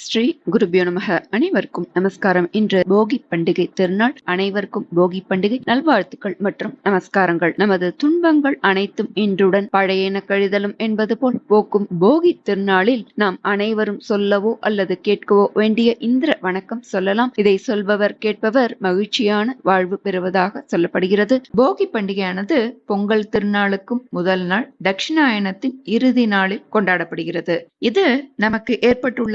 ஸ்ரீ குருபியோ நமக. அனைவருக்கும் நமஸ்காரம். இன்று போகி பண்டிகை திருநாள். அனைவருக்கும் போகி பண்டிகை நல்வாழ்த்துக்கள் மற்றும் நமஸ்காரங்கள். நமது துன்பங்கள் அனைத்தும் இன்றுடன் பழையன கழிதலும் என்பது போல் போக்கும் போகி திருநாளில் நாம் அனைவரும் சொல்லவோ அல்லது கேட்கவோ வேண்டிய இந்திர வணக்கம் சொல்லலாம். இதை சொல்பவர் கேட்பவர் மகிழ்ச்சியான வாழ்வு பெறுவதாக சொல்லப்படுகிறது. போகி பண்டிகையானது பொங்கல் திருநாளுக்கும் முதல் நாள் தட்சிணாயனத்தின் இறுதி நாளில் கொண்டாடப்படுகிறது. இது நமக்கு ஏற்பட்டுள்ள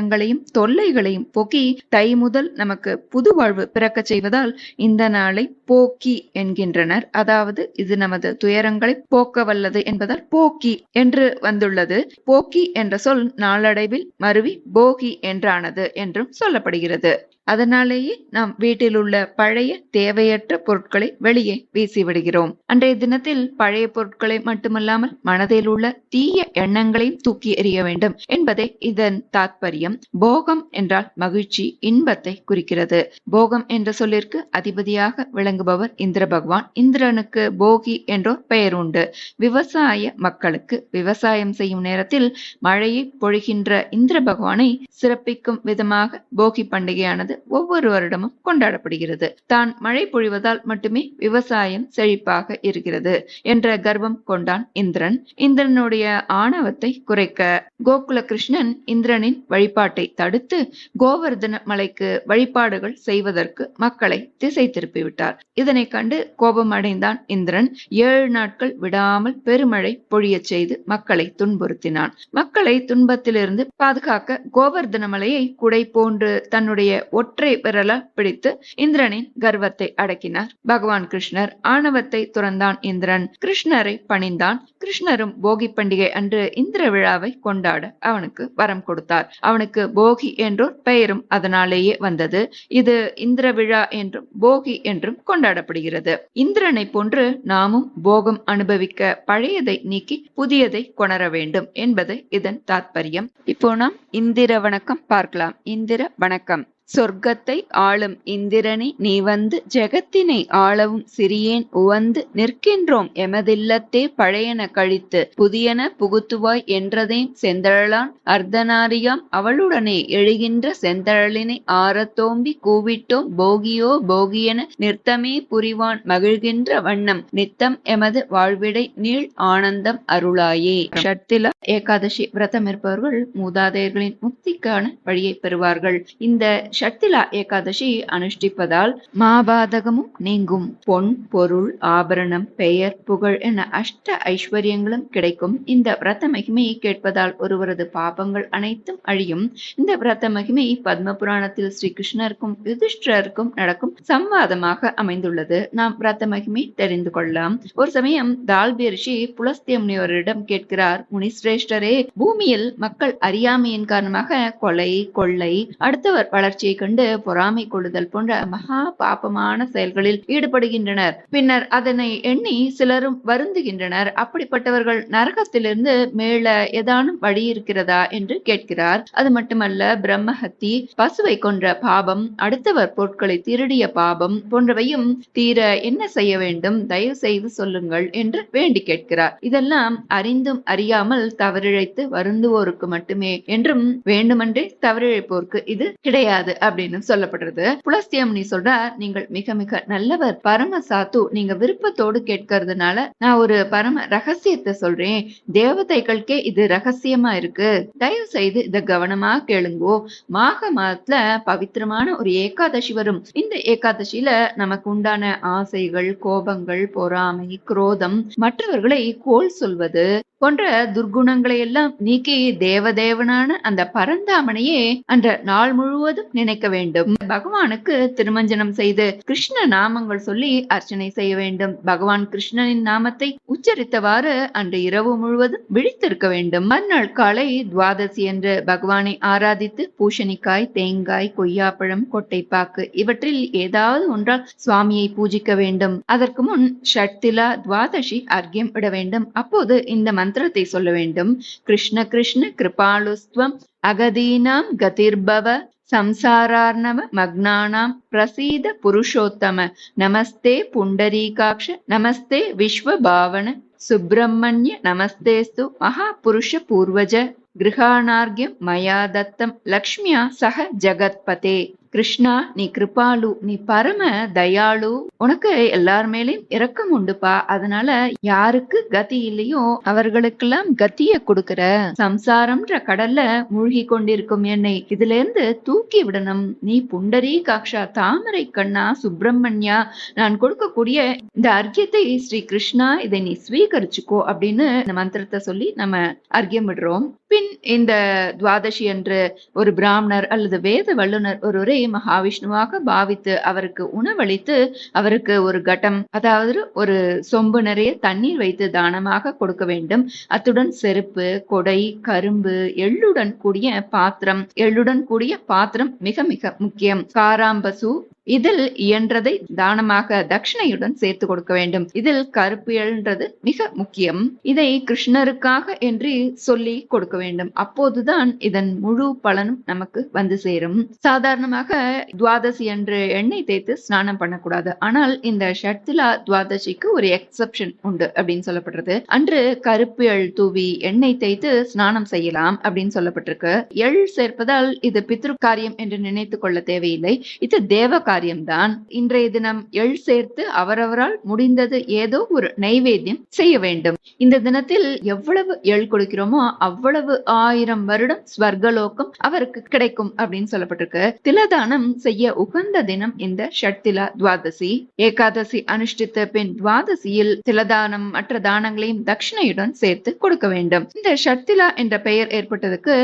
துயரங்களையும் தொல்லைகளையும் போக்கி தை முதல் நமக்கு புது வாழ்வு பிறக்கச் செய்வதால் இந்த நாளை போக்கி என்கின்றனர். அதாவது இது நமது துயரங்களை போக்க வல்லது என்பதால் போக்கி என்று வந்துள்ளது. போக்கி என்ற சொல் நாளடைவில் மருவி போகி என்றானது என்றும் சொல்லப்படுகிறது. அதனாலேயே நாம் வீட்டில் உள்ள பழைய தேவையற்ற பொருட்களை வெளியே வீசிவிடுகிறோம். அன்றைய தினத்தில் பழைய பொருட்களை மட்டுமல்லாமல் மனதில் உள்ள தீய எண்ணங்களையும் தூக்கி எறிய வேண்டும் என்பதே இதன் தாத்பரியம். போகம் என்றால் மகிழ்ச்சி இன்பத்தை குறிக்கிறது. போகம் என்ற சொல்லிற்கு அதிபதியாக விளங்குபவர் இந்திர பகவான். இந்திரனுக்கு போகி என்றோர் பெயர் உண்டு. விவசாய மக்களுக்கு விவசாயம் செய்யும் நேரத்தில் மழையை பொழிகின்ற இந்திர பகவானை சிறப்பிக்கும் விதமாக போகி பண்டிகையானது ஒவ்வொரு வருடமும் கொண்டாடப்படுகிறது. தான் மழை பொழிவதால் மட்டுமே விவசாயம் செழிப்பாக இருக்கிறது என்ற கர்வம் கொண்டான் இந்திரன். இந்திரனுடைய ஆணவத்தை குறைக்க கோகுல கிருஷ்ணன் இந்திரனின் வழிபாட்டை தடுத்து கோவர்தன மலைக்கு வழிபாடுகள் செய்வதற்கு மக்களை திசை திருப்பிவிட்டார். இதனை கண்டு கோபம் அடைந்தான் இந்திரன். ஏழு நாட்கள் விடாமல் பெருமழை பொழியச் செய்து மக்களை துன்புறுத்தினான். மக்களை துன்பத்திலிருந்து பாதுகாக்க கோவர்தன மலையை குடை போன்று தன்னுடைய ஒற்றை விரல பிடித்து இந்திரனின் கர்வத்தை அடக்கினார். பகவான் கிருஷ்ணர் ஆணவத்தை துறந்தான் இந்திரன். கிருஷ்ணரை பணிந்தான். கிருஷ்ணரும் போகி பண்டிகை அன்று இந்திர விழாவை கொண்டாட அவனுக்கு வரம் கொடுத்தார். அவனுக்கு போகி என்றோர் பெயரும் அதனாலேயே வந்தது. இது இந்திர விழா என்றும் போகி என்றும் கொண்டாடப்படுகிறது. இந்திரனை போன்று நாமும் போகம் அனுபவிக்க பழையதை நீக்கி புதியதை கொணர வேண்டும் என்பது இதன் தாற்பயம் இப்போ நாம் இந்திர வணக்கம் பார்க்கலாம். இந்திர வணக்கம். சொர்க்கத்தை ஆளும் இந்திரனே நீ வந்து ஜெகத்தினை ஆளவும் சிறியேன் உவந்து நிற்கின்றோம் எமதில்லத்தே பழையன கழித்து புதியன புகுத்துவாய் என்றதேன் செந்தழலான் அர்த்தநாரியாம் அவளுடனே எழுகின்ற செந்தழலினை ஆரத்தோம்பி கூவிட்டோம் போகியோ போகியன நிறுத்தமே புரிவான் மகிழ்கின்ற வண்ணம் நித்தம் எமது வாழ்விடை நீள் ஆனந்தம் அருளாயே. ஷட்தில ஏகாதசி விரதம் இருப்பவர்கள் மூதாதையர்களின் முக்திக்கான வழியை பெறுவார்கள். இந்த ஷட்டிலா ஏகாதசி அனுஷ்டிப்பதால் மாபாதகமும் நீங்கும். பொன் பொருள் ஆபரணம் பெயர் புகழ் என அஷ்ட ஐஸ்வர்யங்களும் கிடைக்கும். இந்த விரத மகிமையை கேட்பதால் ஒருவரது பாபங்கள் அனைத்தும் அழியும். இந்த விரத மகிமை பத்ம புராணத்தில் ஸ்ரீகிருஷ்ணருக்கும் யுதிஷ்டருக்கும் நடக்கும் சம்வாதமாக அமைந்துள்ளது. நாம் விரத மகிமை தெரிந்து கொள்ளலாம். ஒரு சமயம் தால்பி ரிஷி புலஸ்திய முனிவரிடம் கேட்கிறார் முனிஸ்ரேஷ்டரே பூமியில் மக்கள் அறியாமையின் காரணமாக கொலை கொள்ளை அடுத்தவர் வளர்ச்சி வளர்ச்சியை கண்டு பொறாமை கொள்ளுதல் போன்ற மகா பாபமான செயல்களில் ஈடுபடுகின்றனர். பின்னர் அதனை எண்ணி சிலரும் வருந்துகின்றனர். அப்படிப்பட்டவர்கள் நரகத்திலிருந்து மேல ஏதானும் வழி இருக்கிறதா என்று கேட்கிறார். அது மட்டுமல்ல பிரம்மஹத்தி பசுவை கொன்ற பாபம் அடுத்தவர் பொருட்களை திருடிய பாபம் போன்றவையும் தீர என்ன செய்ய வேண்டும்? தயவு செய்து சொல்லுங்கள் என்று வேண்டி கேட்கிறார். இதெல்லாம் அறிந்தும் அறியாமல் தவறிழைத்து வருந்துவோருக்கு மட்டுமே என்றும் வேண்டுமென்றே தவறிழைப்போருக்கு இது கிடையாது. அப்படின்னு சொல்லப்படுறது. புலஸ்தியம்னி சொல்ற நீங்கள் மிக மிக நல்லவர். பரம சாத்து நீங்க விருப்பத்தோடு கேட்கறதுனால நான் ஒரு பரம ரகசியத்தை சொல்றேன். தேவதைகளுக்கே இது ரகசியமா இருக்கு. தயவு செய்து இத கவனமா கேளுங்கோ. மாக மாதத்துல பவித்திரமான ஒரு ஏகாதசி வரும். இந்த ஏகாதசியில நமக்கு உண்டான ஆசைகள் கோபங்கள் பொறாமை குரோதம் மற்றவர்களை கோல் சொல்வது போன்ற துர்குணங்களை எல்லாம் நீக்கி தேவதேவனான அந்த பரந்தாமனையே அந்த நாள் முழுவதும் நினைக்க வேண்டும். பகவானுக்கு திருமஞ்சனம் செய்து கிருஷ்ண நாமங்கள் சொல்லி அர்ச்சனை செய்ய வேண்டும். பகவான் கிருஷ்ணனின் நாமத்தை உச்சரித்தவாறு அன்று இரவு முழுவதும் விழித்திருக்க வேண்டும். மறுநாள் காலை துவாதசி என்று பகவானை ஆராதித்து பூஷணிக்காய் தேங்காய் கொய்யாப்பழம் கொட்டைப்பாக்கு இவற்றில் ஏதாவது ஒன்றால் சுவாமியை பூஜிக்க வேண்டும். அதற்கு முன் ஷட்திலா துவாதசி அர்க்கியம் விட வேண்டும். அப்போது இந்த மந்திரத்தை சொல்ல வேண்டும். கிருஷ்ண கிருஷ்ண கிருபாலுஸ்துவம் அகதீனாம் கதிர்பவ சம்சாரார்ணவ மக்னானாம் பிரசீத புருஷோத்தம. நமஸ்தே புண்டரீகாட்ச நமஸ்தே விஸ்வபாவன சுப்பிரமணிய நமஸ்தேஸ்து மகாபுருஷ பூர்வஜ கிருஹாணார்கியம் மயா தத்தம் லக்ஷ்மியா சக ஜகத்பதே. கிருஷ்ணா நீ கிருபாலு நீ பரம தயாளு. உனக்கு எல்லார் மேலயும் இரக்கம் உண்டுப்பா. அதனால யாருக்கு கதி இல்லையோ அவர்களுக்கெல்லாம் கத்திய கொடுக்கிற சம்சாரம்ன்ற கடல்ல மூழ்கி கொண்டிருக்கும் என்னை இதுல இருந்து தூக்கி விடணும். நீ புண்டரி காக்ஷா தாமரை கண்ணா சுப்பிரமணியா நான் கொடுக்கக்கூடிய இந்த அர்க்கியத்தை ஸ்ரீ கிருஷ்ணா இதை நீ ஸ்வீகரிச்சுக்கோ அப்படின்னு இந்த மந்திரத்தை சொல்லி நம்ம அர்க்கியம் விடுறோம். பின் இந்த துவாதசி என்று ஒரு பிராமணர் அல்லது வேத வல்லுனர் ஒருவரை மகாவிஷ்ணுவாக பாவித்து அவருக்கு உணவளித்து அவருக்கு ஒரு கட்டம் அதாவது ஒரு சொம்பு நிறைய தண்ணீர் வைத்து தானமாக கொடுக்க வேண்டும். அத்துடன் செருப்பு கொடை கரும்பு எள்ளுடன் கூடிய பாத்திரம் எள்ளுடன் கூடிய பாத்திரம் மிக மிக முக்கியம். காராம்பசு இதில் இயன்றதை தானமாக தட்சிணையுடன் சேர்த்து கொடுக்க வேண்டும். இதில் கருப்பியல்ன்றது மிக முக்கியம். இதை கிருஷ்ணருக்காக என்று சொல்லி கொடுக்க வேண்டும். அப்போதுதான் இதன் முழு பலனும் நமக்கு வந்து சேரும். சாதாரணமாக துவாதசி என்று எண்ணெய் தேய்த்து ஸ்நானம் பண்ணக்கூடாது. ஆனால் இந்த ஷட்திலா துவாதசிக்கு ஒரு எக்ஸப்ஷன் உண்டு அப்படின்னு சொல்லப்படுறது. அன்று கருப்பு எள் தூவி எண்ணெய் தேய்த்து ஸ்நானம் செய்யலாம் அப்படின்னு சொல்லப்பட்டிருக்கு. எள் சேர்ப்பதால் இது பித்ரு காரியம் என்று நினைத்துக் கொள்ள தேவையில்லை. இது தேவ காரியம்தான். இன்றைய தினம் எள் சேர்த்து அவரவரால் முடிந்தது ஏதோ ஒரு நைவேத்தியம் செய்ய வேண்டும். இந்த தினத்தில் எவ்வளவு எள் கொடுக்கிறோமோ அவ்வளவு ஆயிரம் வருடம் ஸ்வர்கலோகம் அவருக்கு கிடைக்கும் அப்படின்னு சொல்லப்பட்டிருக்கு. திலதானம் செய்ய உகந்த தினம் இந்த ஷட்திலா துவாதசி. ஏகாதசி அனுஷ்டித்த பின் துவாதசியில் திலதானம் மற்ற தானங்களையும் தட்சிணையுடன் சேர்த்து கொடுக்க வேண்டும். இந்த ஷட்திலா என்ற பெயர் ஏற்பட்டதுக்கு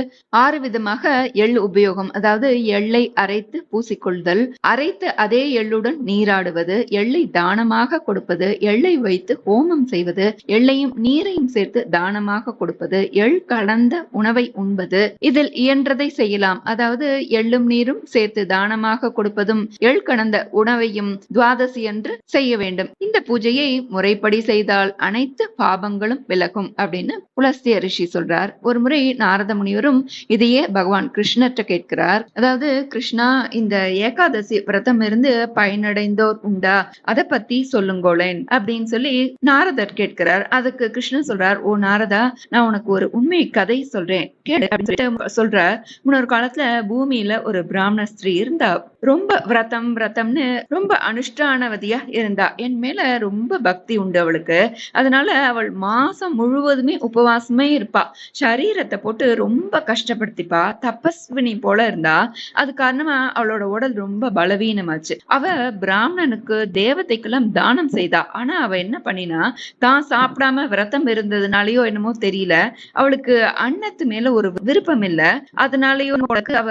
ஆறு விதமாக எள் உபயோகம். அதாவது எள்ளை அரைத்து பூசிக்கொள்தல் அரைத்த அதே எள்ளுடன் நீராடுவது எள்ளை தானமாக கொடுப்பது எள்ளை வைத்து ஹோமம் செய்வது எள்ளையும் நீரையும் சேர்த்து தானமாக கொடுப்பது எள் கலந்த உணவை உண்பது. இதில் இயன்றதை செய்யலாம். அதாவது எள்ளும் நீரும் சேர்த்து தானமாக கொடுப்பதும் எள் கலந்த உணவையும் துவாதசி என்று செய்ய வேண்டும். இந்த பூஜையை முறைப்படி செய்தால் அனைத்து பாபங்களும் விலகும் அப்படின்னு புலஸ்திய ரிஷி சொல்றார். ஒரு முறை நாரத முனிவரும் இதையே பகவான் கிருஷ்ணர்கிட்ட கேட்கிறார். அதாவது கிருஷ்ணா இந்த ஏகாதசி விரதம் இருந்து பயனடைந்தோர் உண்டா? அதை பத்தி சொல்லுங்கோளேன். அப்படின்னு சொல்லி நாரதர் கேட்கிறார். அதுக்கு கிருஷ்ணன் சொல்றார் ஓ நாரதா நான் உனக்கு ஒரு உண்மை கதை சொல்றேன். கேளு. அப்படின்னு சொல்றார். முன்னொரு காலத்துல பூமியில ஒரு பிராமண ஸ்திரீ இருந்தா ரொம்ப விரதம் விரதம்னு ரொம்ப அனுஷ்டானவதியா இருந்தா. என் மேல ரொம்ப பக்தி உண்டு அவளுக்கு. அதனால அவள் மாசம் முழுவதுமே உபவாசமே இருப்பா. சரீரத்தை போட்டு ரொம்ப கஷ்டப்படுத்திப்பா. தபஸ்வினி போல இருந்தா. அது காரணமா அவளோட உடல் ரொம்ப பலவீனமாச்சு அவ பிராமணனுக்கு தேவதைக்கெல்லாம் தானம் செய்தா. ஆனா அவ என்ன பண்ணினா தான் சாப்பிடாம விரதம் இருந்ததுனாலயோ என்னமோ தெரியல. அவளுக்கு அன்னத்து மேல ஒரு விருப்பம் இல்ல. அதனாலயோ அவளுக்கு அவ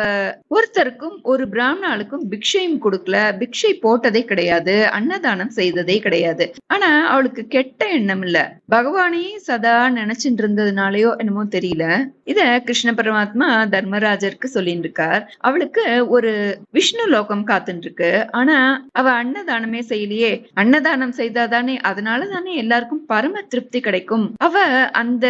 ஒருத்தருக்கும் ஒரு பிராமணாளுக்கும் பிக்ஷையும் கொடுக்கல. பிக்ஷை போட்டதே கிடையாது. அன்னதானம் செய்ததே கிடையாது. ஆனா அவளுக்கு கெட்ட எண்ணம் இல்ல. பகவானையே சதா நினைச்சிட்டு இருந்ததுனாலயோ என்னமோ தெரியல. இத கிருஷ்ண பரமாத்மா தர்மராஜருக்கு சொல்லிட்டு இருக்கார் அவளுக்கு ஒரு விஷ்ணு லோகம் காத்துட்டு இருக்கு. ஆனா அவ அன்னதானமே செய்யலையே. அன்னதானம் செய்தாதானே அதனால தானே எல்லாருக்கும் பரம திருப்தி கிடைக்கும். அவ அந்த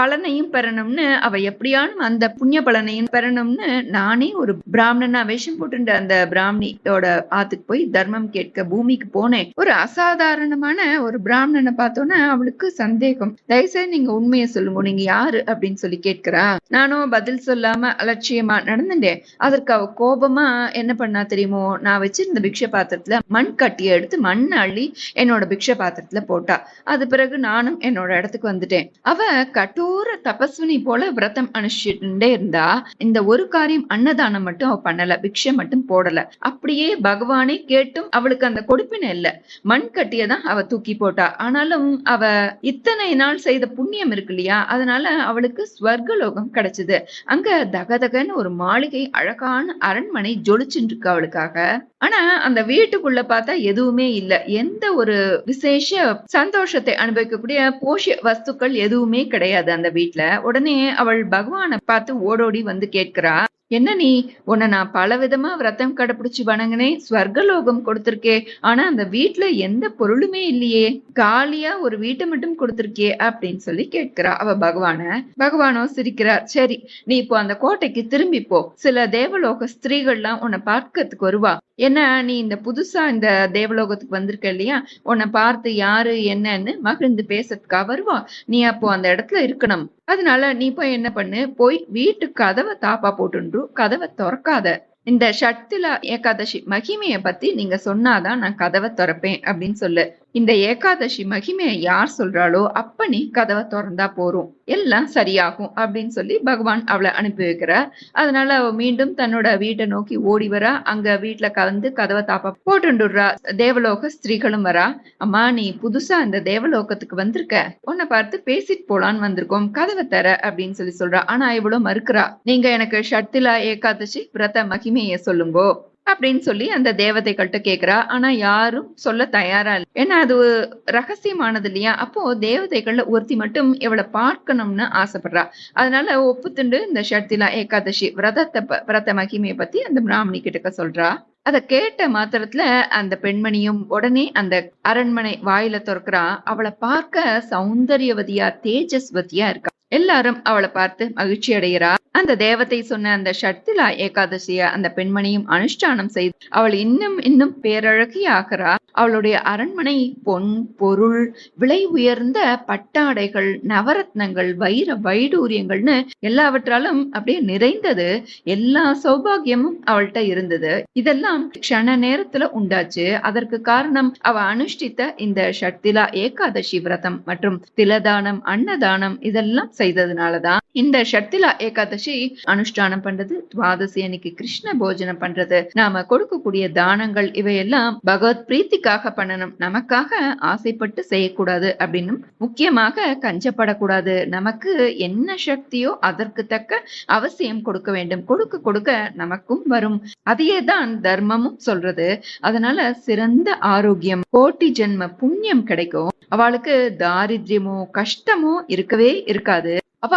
பலனையும் பெறணும்னு அவ எப்படியானும் அந்த புண்ணிய பலனையும் பெறணும்னு நானே ஒரு பிராமணனா வேஷம் போட்டு அந்த பிராமணியோட ஆத்துக்கு போய் தர்மம் கேட்க பூமிக்கு போனேன். ஒரு அசாதாரணமான ஒரு பிராமணனை பார்த்தோன்னா அவளுக்கு சந்தேகம். தயவுசெய்து நீங்க உண்மையை சொல்லுங்க. நீங்க யாரு அப்படின்னு சொல்லி கேட்கிறா. நானும் பதில் சொல்லாம அலட்சியமா நடந்துட்டேன். அதற்கு அவ கோபமா என்ன பண்ணா தெரியுமோ? நான் வச்சிருந்த பிக்ஷ பாத்திரத்துல மண் கட்டியை எடுத்து மண் அள்ளி என்னோட பிக்ஷ பாத்திரத்துல போட்டா. அது பிறகு நானும் என்னோட இடத்துக்கு வந்துட்டேன். அவ கட்டோர தபஸ்வினி போல விரதம் அனுஷ்டிட்டே இருந்தா இந்த ஒரு காரியம் அன்னதானம் மட்டும் அவ பண்ணல பிக்ஷை மட்டும் போடல. அப்படியே பகவானே கேட்டும் அவளுக்கு அந்த கொடுப்பின இல்ல. மண் கட்டியதான் அவ தூக்கி போட்டா. ஆனாலும் அவ இத்தனை நாள் செய்த புண்ணியம் இருக்கு இல்லையா? அதனால அவளுக்கு ஸ்வர்கலோகம் கிடைச்சது. அங்க தகதகன்னு ஒரு மாளிகை அழகான அரண்மனை ஜொலிச்சுட்டு இருக்கு அவளுக்காக. ஆனா அந்த வீட்டுக்குள்ள பார்த்தா எதுவுமே இல்ல. எந்த ஒரு விசேஷ சந்தோஷத்தை அனுபவிக்கக்கூடிய போஷ வஸ்துக்கள் எதுவுமே கிடையாது அந்த வீட்டுல உடனே அவள் பகவானை பார்த்து ஓடோடி வந்து கேட்கிறா என்ன நீ? உன்னை நான் பல விதமா விரதம் கடைபிடிச்சு வணங்கினேன் ஸ்வர்கலோகம் கொடுத்திருக்கே. ஆனா அந்த வீட்டுல எந்த பொருளுமே இல்லையே. காலியா ஒரு வீட்டை மட்டும் கொடுத்திருக்கே அப்படின்னு சொல்லி கேட்கிறா. அவ பகவான பகவானோ சிரிக்கிறார். சரி நீ இப்போ அந்த கோட்டைக்கு திரும்பி போ. சில தேவலோக ஸ்திரீகள்லாம் உன்னை பார்க்கறதுக்கு வருவா. ஏன்னா நீ இந்த புதுசா இந்த தேவலோகத்துக்கு வந்திருக்க இல்லையா? உன்னை பார்த்து யாரு என்னன்னு மகிழ்ந்து பேசுறதுக்கா வருவா? நீ அப்போ அந்த இடத்துல இருக்கணும். அதனால நீ போய் என்ன பண்ணு? போய் வீட்டு கதவை தாப்பா போட்டுன்று கதவை திறக்காத. இந்த ஷட்திலா ஏகாதசி மகிமைய பத்தி நீங்க சொன்னாதான் நான் கதவை திறப்பேன் அப்படின்னு சொல்லு. இந்த ஏகாதசி மகிமையை யார் சொல்றாளோ அப்ப நீ கதவை திறந்தா போறோம். எல்லாம் சரியாகும் அப்படின்னு சொல்லி பகவான் அவளை அனுப்பி வைக்கிறார். அதனால அவ மீண்டும் தன்னோட வீட்டை நோக்கி ஓடி வரா. அங்க வீட்டுல கலந்து கதவை தாப்பா போட்டுடுறா தேவலோக ஸ்திரீகளும் வரா. அம்மா நீ புதுசா இந்த தேவலோகத்துக்கு வந்திருக்க. உன்னை பார்த்து பேசிட்டு போலான்னு வந்திருக்கோம். கதவை தர அப்படின்னு சொல்லி சொல்றா. ஆனா இவ்வளவு மறுக்கிறா. நீங்க எனக்கு ஷட்டிலா ஏகாதசி விரத மகிமையை சொல்லுங்கோ. அப்படின்னு சொல்லி அந்த தேவதைகள்கிட்ட கேக்குறா. ஆனா யாரும் சொல்ல தயாரா இல்லை. ஏன்னா அது ரகசியமானது இல்லையா? அப்போ தேவதைகள்ல ஒருத்தி மட்டும் இவளை பார்க்கணும்னு ஆசைப்படுறா. அதனால ஒப்புத்துண்டு இந்த ஷர்திலா ஏகாதசி விரதத்தை ப- விரத மகிமையை பத்தி அந்த பிராமணி கிட்டக்க சொல்றா. அத கேட்ட மாத்திரத்துல அந்த பெண்மணியும் உடனே அந்த அரண்மனை வாயில திறக்கிறா. அவளை பார்க்க சௌந்தரியவதியா தேஜஸ்வதியா இருக்கா. எல்லாரும் அவளை பார்த்து மகிழ்ச்சி அடைகிறா அந்த தேவத்தை சொன்ன அந்த ஷட்திலா ஏகாதசிய அந்த பெண்மணியும் அனுஷ்டானம் செய்து அவள் இன்னும் இன்னும் பேரழகி ஆகிறா அவளுடைய அரண்மனை பொன் பொருள் விலை உயர்ந்த பட்டாடைகள் நவரத்னங்கள் வைர வைடூரியங்கள்னு எல்லாவற்றாலும் அப்படியே நிறைந்தது. எல்லா சௌபாகியமும் அவள்கிட்ட இருந்தது. இதெல்லாம் க்ஷண நேரத்துல உண்டாச்சு. அதற்கு காரணம் அவ அனுஷ்டித்த இந்த ஷட்திலா ஏகாதசி விரதம் மற்றும் திலதானம் அன்னதானம் இதெல்லாம் செய்ததுனாலதான் இந்த ஷட்திலா ஏகாதசி அனுஷ்டானம் பண்றது துவாதசி அன்னைக்கு கிருஷ்ண போஜனம் பண்றது நாம கொடுக்கக்கூடிய தானங்கள் இவையெல்லாம் பகவத் பிரீத்திக்காக பண்ணணும். நமக்காக ஆசைப்பட்டு செய்யக்கூடாது அப்படின்னு முக்கியமாக கஞ்சப்படக்கூடாது. நமக்கு என்ன சக்தியோ அதற்கு தக்க அவசியம் கொடுக்க வேண்டும். கொடுக்க கொடுக்க நமக்கும் வரும். அதையே தான் தர்மமும் சொல்றது. அதனால சிறந்த ஆரோக்கியம் கோட்டி ஜென்ம புண்ணியம் கிடைக்கும். அவளுக்கு தாரித்ரியமோ கஷ்டமோ இருக்கவே இருக்காது. அப்ப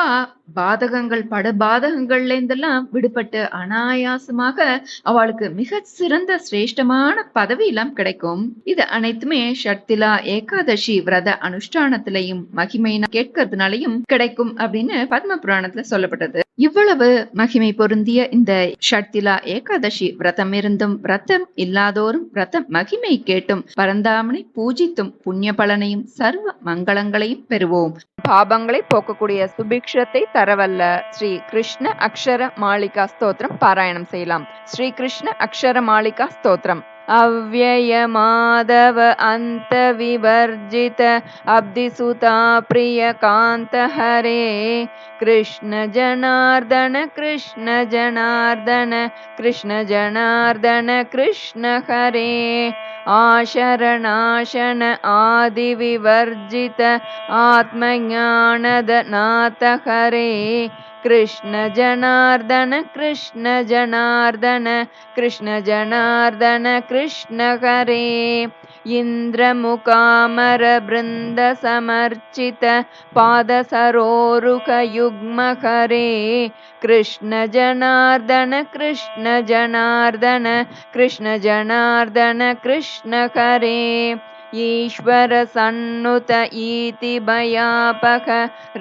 பாதகங்கள் பட பாதகங்கள்ல இருந்தெல்லாம் விடுபட்டு அனாயாசமாக அவளுக்கு மிக சிறந்த சிரேஷ்டமான பதவி எல்லாம் கிடைக்கும். இது அனைத்துமே ஷட்திலா ஏகாதசி விரத அனுஷ்டானத்திலையும் மகிமையின கேட்கறதுனாலையும் கிடைக்கும் அப்படின்னு பத்ம புராணத்துல சொல்லப்பட்டது. இவ்வளவு மகிமை பொருந்திய இந்த ஷட்திலா ஏகாதசி விரதம் இருந்தும் விரதம் இல்லாதோரும் விரத மகிமை கேட்டும் பரந்தாமனை பூஜித்தும் புண்ணிய பலனையும் சர்வ மங்களங்களையும் பெறுவோம். பாபங்களை போக்கக்கூடிய சுபிக்ஷத்தை தரவல்ல. ஸ்ரீ கிருஷ்ண அக்ஷர மாளிகா ஸ்தோத்திரம் பாராயணம் செய்யலாம். ஸ்ரீ கிருஷ்ண அக்ஷர மாளிகா ஸ்தோத்திரம். अव्ययमाधव अन्तविवर्जित। अब्धिसुता प्रियकान्तहरे। कृष्णजनार्दन कृष्णजनार्दन कृष्णजनार्दन कृष्णहरे आशरणाशन आदिविवर्जित। आत्मज्ञानदनाथहरे कृष्ण जनार्दन कृष्ण जनार्दन कृष्ण जनार्दन कृष्ण हरे। इन्द्रमुकामर बृन्द समर्चित पादसरोरुखयुग्म हरे कृष्ण जनार्दन कृष्ण जनार्दन कृष्ण जनार्दन कृष्ण हरे ईश्वरसन्नुत इति भयापक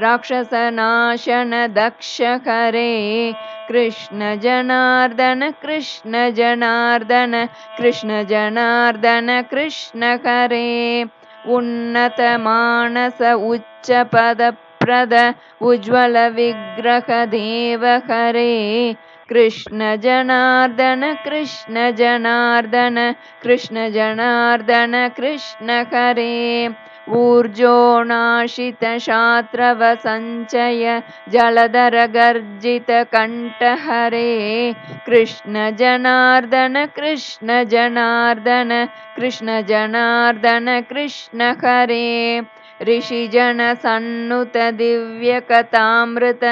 राक्षसनाशन कृष्णजनार्दन कृष्णजनार्दन कृष्णजनार्दन जनार्दन उन्नतमानस उच्चपदप्रद उज्ज्वल कृष्ण जनार्दन कृष्ण जनार्दन कृष्ण जनार्दन कृष्ण हरे ऊर्जो नाशित शात्रव कृष्ण जनार्दन कृष्ण जनार्दन कृष्ण जनार्दन कृष्ण हरे ऋषिजन दिव्यकथामृत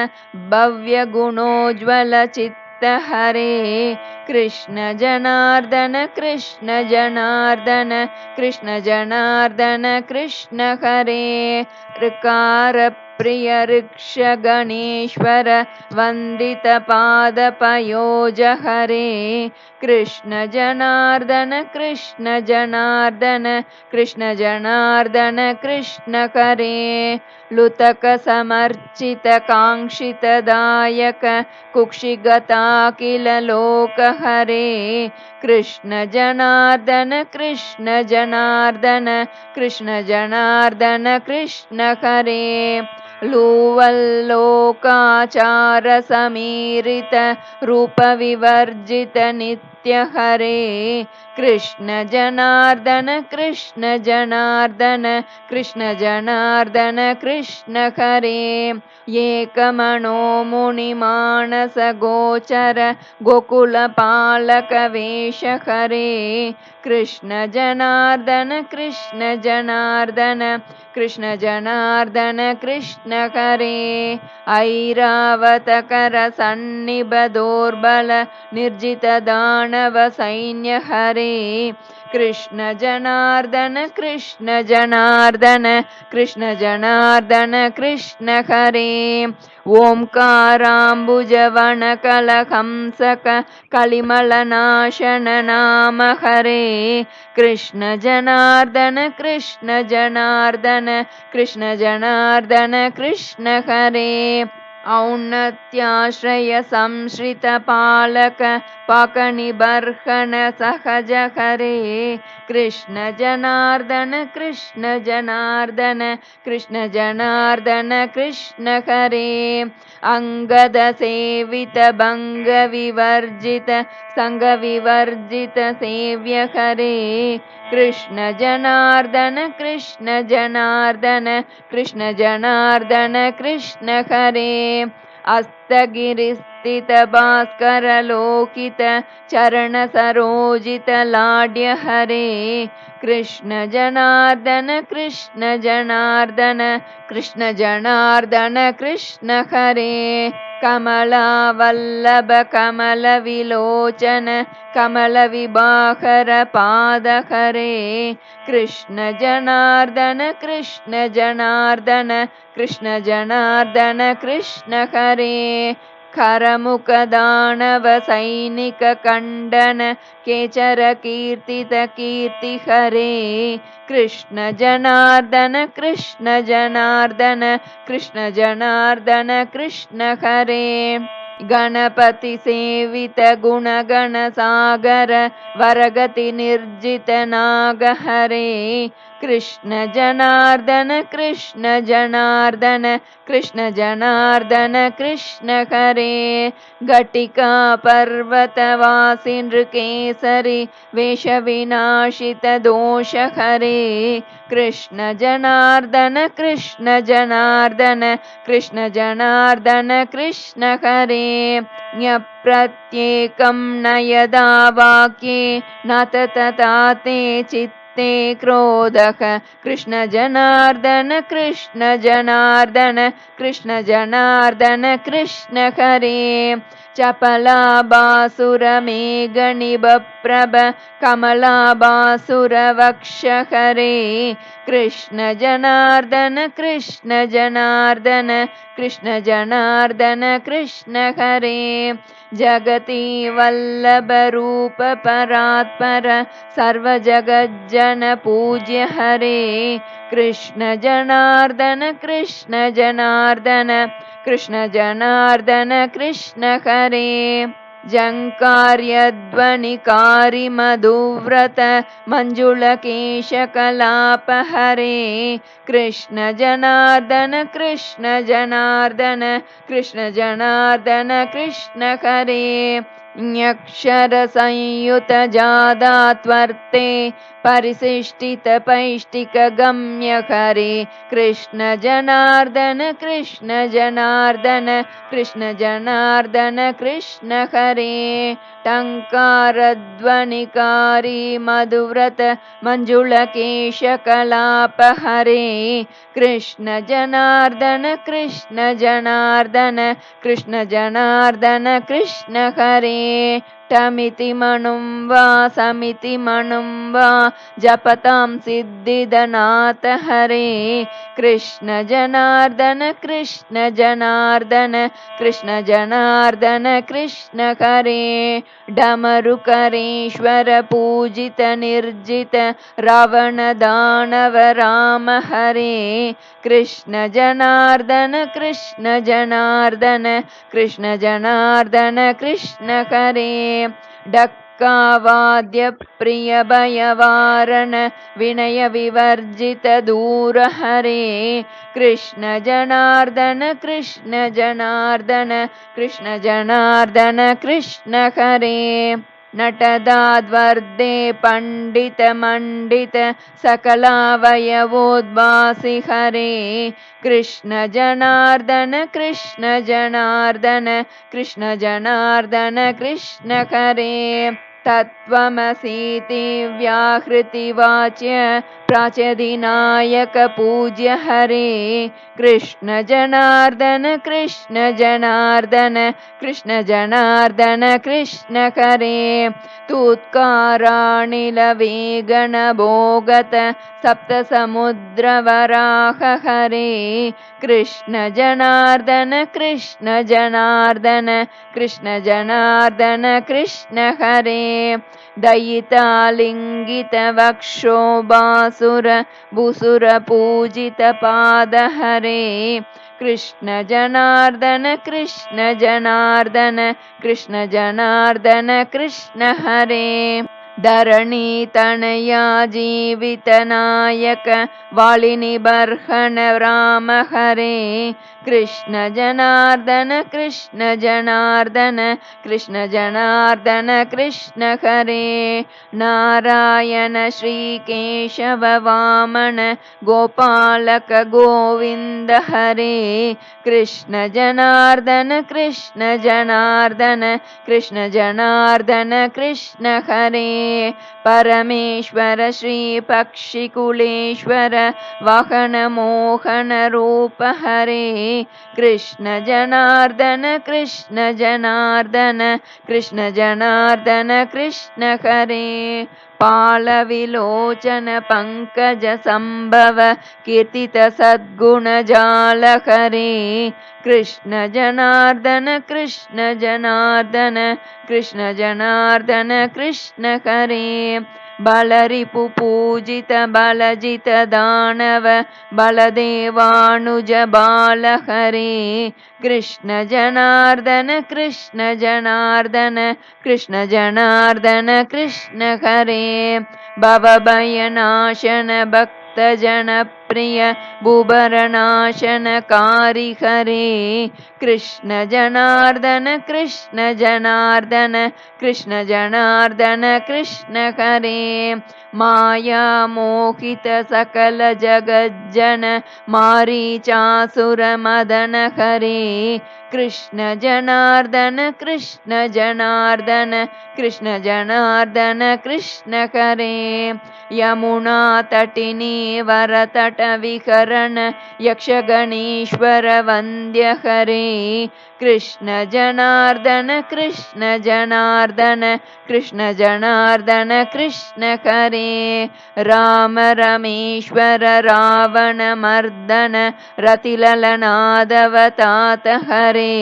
भव्यगुणोज्ज्वलचित् हरे कृष्ण जनार्दन कृष्ण जनार्दन कृष्ण जनार्दन कृष्ण हरे। ऋकार प्रिय ऋक्ष गणेश्वर वन्दित पादपयोज हरे कृष्ण जनार्दन कृष्ण जनार्दन कृष्ण जनार्दन कृष्णकरे लुतक समर्चित काङ्क्षितदायक कुक्षिगता किल लोकहरे कृष्ण जनार्दन कृष्ण जनार्दन कृष्ण जनार्दन कृष्णकरे लूवल्लोकाचार समीरित रूपविवर्जित नित्य हरे। कृष्ण जनार्दन कृष्ण जनार्दन कृष्ण जनार्दन कृष्ण हरे। एकमणो मुनिमानस गोचर गोकुलपालकवेश हरे कृष्ण जनार्दन कृष्ण जनार्दन कृष्ण जनार्दन कृष्ण हरे। ऐरावतकर सन्निबदोर्बल निर्जित दानव सैन्य हरे कृष्ण जनार्दन कृष्ण जनार्दन कृष्ण जनार्दन कृष्ण हरे ओङ्काराम्बुजवनकलहंसक कलिमलनाशन नाम हरे कृष्ण जनार्दन कृष्ण जनार्दन कृष्ण जनार्दन कृष्ण हरे औन्नत्याश्रय संश्रित कृष्णजनार्दन कृष्णजनार्दन कृष्णजनार्दन सहज कृष्ण हरे अङ्गद सेवित सङ्गविवर्जित सेव्य हरे। कृष्ण जनार्दन कृष्ण जनार्दन कृष्ण जनार्दन कृष्ण हरे हस्तगिरिस्थित भास्कर लोकित चरण सरोजित लाड्य हरे कृष्ण जनार्दन कृष्ण जनार्दन कृष्ण जनार्दन कृष्ण हरे कमलावल्लभकमलविलोचन कमल कृष्णजनार्दन कृष्णजनार्दन कृष्णजनार्दन कृष्णहरे। करमुखदानव केचरकीर्तितकीर्तिहरे कृष्णजनार्दन कृष्णजनार्दन कृष्णजनार्दन कृष्णहरे हरे कृष्ण गुणगणसागर वरगति निर्जित नाग कृष्ण जनार्दन कृष्ण जनार्दन कृष्ण जनार्दन कृष्ण हरे घटिका पर्वतवासि पर्वतवासिनृकेसरि वेशविनाशितदोषहरे हरे कृष्ण जनार्दन कृष्ण जनार्दन कृष्ण जनार्दन कृष्ण हरे प्रत्येकं न यदा वाक्ये न तथा ते चित् ते क्रोधः कृष्णजनार्दन कृष्णजनार्दन कृष्णजनार्दन कृष्ण कृष्ण हरे। चपला बासुर कृष्णजनार्दन कृष्णजनार्दन कृष्णजनार्दन कृष्णहरे। हरे कृष्ण जनार्दन जगती वल्लभरूप परात्पर हरे कृष्ण जनार्दन कृष्ण जनार्दन कृष्ण जनार्दन कृष्ण हरे। जङ्कार्यध्वनिकारि मधुव्रत मञ्जुलकेशकलाप हरे कृष्ण जनार्दन कृष्ण जनार्दन कृष्ण जनार्दन कृष्ण हरे। ण्यक्षरसंयुतजादात्वर्ते परिशिष्टितपैष्टिकगम्य हरे कृष्ण जनार्दन कृष्ण जनार्दन कृष्ण जनार्दन कृष्ण हरे टङ्कारध्वनिकारी मधुव्रत मञ्जुलकेशकलाप हरे कृष्ण जनार्दन कृष्ण जनार्दन कृष्ण जनार्दन कृष्ण हरे टमिति मनुं वा समिति मनुं वा जपतां सिद्धिदनाथ हरे कृष्ण जनार्दन कृष्ण जनार्दन कृष्ण जनार्दन कृष्ण हरे डमरुकरेश्वर पूजित निर्जित रावण दानव राम हरे कृष्ण जनार्दन कृष्ण जनार्दन कृष्ण जनार्दन कृष्ण हरे डक्कावाद्यप्रियभयवारण विनयविवर्जितदूरहरे कृष्णजनार्दन कृष्णजनार्दन कृष्णजनार्दन कृष्णहरे नटदाद्वर्दे पण्डितमण्डित सकलावयवोद्वासि हरे। कृष्णजनार्दन कृष्णजनार्दन कृष्णजनार्दन कृष्ण हरे। तत्त्वमसीति व्याहृतिवाच्य प्राचदिनायकपूज्य हरे कृष्णजनार्दन कृष्णजनार्दन कृष्णजनार्दन कृष्णकरे हरे सप्तसमुद्रवराह हरे कृष्ण जनार्दन कृष्ण जनार्दन कृष्ण जनार्दन कृष्ण हरे दयितालिङ्गितवक्षोबासुर भूसुरपूजितपादहरे कृष्ण जनार्दन कृष्ण जनार्दन कृष्ण जनार्दन कृष्ण हरे धरणीतनया जीवितनायक वालिनिबर्हण राम हरे कृष्ण जनार्दन कृष्ण जनार्दन कृष्ण जनार्दन कृष्ण हरे नारायण श्रीकेशव वामन गोपालक गोविन्द हरे कृष्ण जनार्दन कृष्ण जनार्दन कृष्ण जनार्दन कृष्ण हरे परमेश्वर श्रीपक्षिकुलेश्वर वहनमोहनरूपहरे कृष्णजनार्दन कृष्णजनार्दन कृष्णजनार्दन कृष्ण कृष्ण हरे। पालविलोचन पङ्कज संभव कीर्तितसद्गुणजालकरी कृष्ण जनार्दन कृष्ण जनार्दन कृष्ण जनार्दन कृष्ण करे बलरिपु पूजित बलजित दानव बलदेवानुज बाल हरे कृष्ण जनार्दन कृष्ण जनार्दन कृष्ण जनार्दन कृष्ण हरे भवभयनाशन भक्तजनप्रिय बुभरनाशनकारि हरे कृष्ण जनार्दन कृष्ण जनार्दन कृष्ण जनार्दन कृष्ण हरे। माया मोहित सकल जगज्जन मारीचासुरमदन हरे कृष्ण जनार्दन कृष्ण जनार्दन कृष्ण जनार्दन कृष्ण हरे। यमुना तटिनी वरतट विकरण यक्षगणीश्वर वन्द्य हरे कृष्ण जनार्दन कृष्ण जनार्दन कृष्ण जनार्दन कृष्ण हरे राम रमेश्वर रावण मर्दन रतिललनादवतात हरे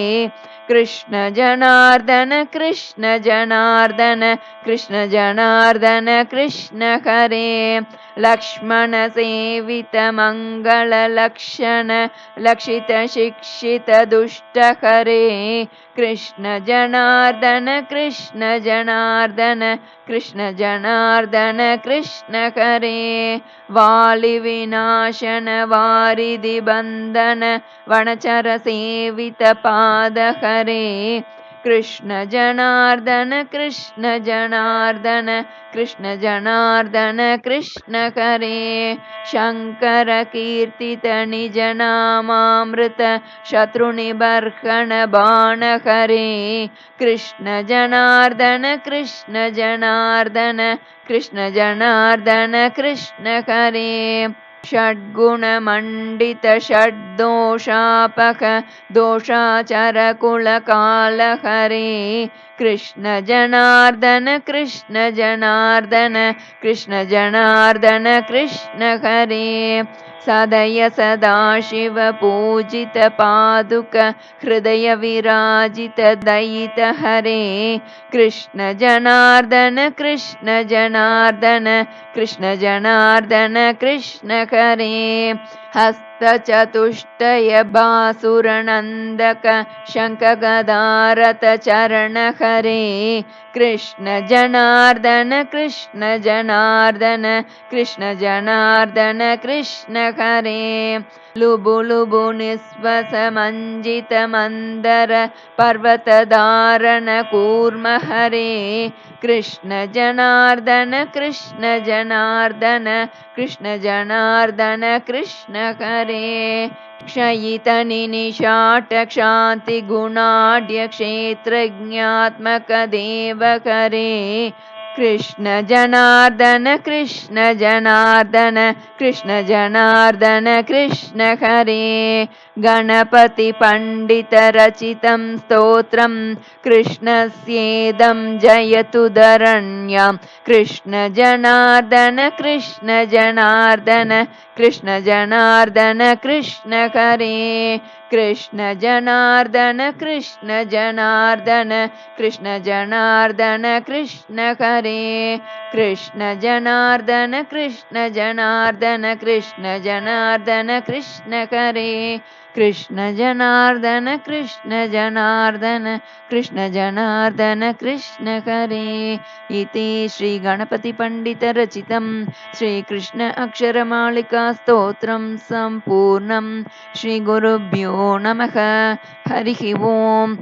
कृष्ण जनार्दन कृष्ण जनार्दन कृष्ण जनार्दन कृष्ण हरे लक्ष्मण सेवित मङ्गल लक्षण लक्षित शिक्षित दुष्ट हरे कृष्ण जनार्दन कृष्ण जनार्दन कृष्ण जनार्दन कृष्ण हरे वालिविनाशन वारिदिबन्धन वनचर सेवित पाद हरे कृष्ण जनार्दन कृष्ण जनार्दन कृष्ण जनार्दन कृष्ण हरे। शङ्कर कीर्तित निजनामामृत शत्रुनिबर्हण बाण हरे। कृष्ण जनार्दन कृष्ण जनार्दन कृष्ण जनार्दन कृष्ण हरे षड्गुणमण्डित षड्दोषापक दोषाचरकुलकाल हरे कृष्ण जनार्दन कृष्ण जनार्दन कृष्ण जनार्दन कृष्ण हरे सदय सदाशिवपूजितपादुक हृदयविराजितदयितहरे कृष्णजनार्दन कृष्णजनार्दन कृष्णजनार्दन दयित हस्त चतुष्टयभासुरनन्दक शङ्खगदारथचरण हरे कृष्णजनार्दन कृष्णजनार्दन कृष्ण जनार्दन कृष्ण हरे। लुबुलुबुनिस्वसमञ्जितमन्दर लुबु निश्वसमञ्जितमन्दर पर्वतधारण कूर्म हरे कृष्ण जनार्दन कृष्ण जनार्दन कृष्ण जनार्दन कृष्ण कृष्ण जनार्दन कृष्ण हरे लुबु लुबु निःश्वसमञ्जितमन्दर पर्वतधारण कूर्म हरे कृष्ण जनार्दन कृष्ण जनार्दन कृष्ण जनार्दन कृष्ण हरे गणपतिपण्डितरचितं स्तोत्रं कृष्णस्येदं जयतु धरण्यं कृष्णजनार्दन कृष्णजनार्दन कृष्णजनार्दन कृष्णकरे कृष्णजनार्दन कृष्णजनार्दन कृष्णजनार्दन कृष्णकरे कृष्णजनार्दन कृष्णजनार्दन कृष्णजनार्दन कृष्णकरे कृष्ण जनार्दन कृष्ण जनार्दन कृष्ण जनार्दन कृष्ण हरे। इति श्रीगणपतिपण्डितरचितं श्रीकृष्ण अक्षरमालिकास्तोत्रं सम्पूर्णं श्रीगुरुभ्यो नमः। हरिः ओम्।